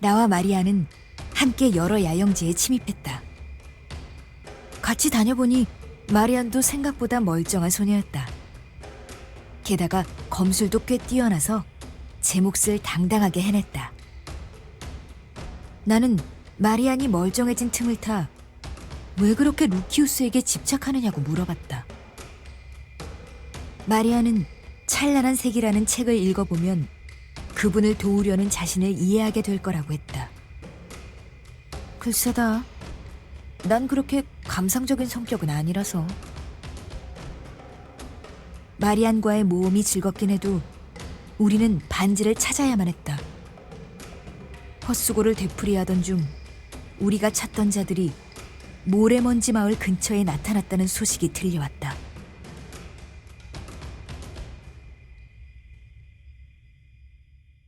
나와 마리아는 함께 여러 야영지에 침입했다. 같이 다녀보니 마리안도 생각보다 멀쩡한 소녀였다. 게다가 검술도 꽤 뛰어나서 제 몫을 당당하게 해냈다. 나는 마리안이 멀쩡해진 틈을 타 왜 그렇게 루키우스에게 집착하느냐고 물어봤다. 마리아는 찬란한 색이라는 책을 읽어보면 그분을 도우려는 자신을 이해하게 될 거라고 했다. 글쎄다. 난 그렇게 감상적인 성격은 아니라서. 마리안과의 모험이 즐겁긴 해도 우리는 반지를 찾아야만 했다. 헛수고를 되풀이하던 중 우리가 찾던 자들이 모래먼지 마을 근처에 나타났다는 소식이 들려왔다.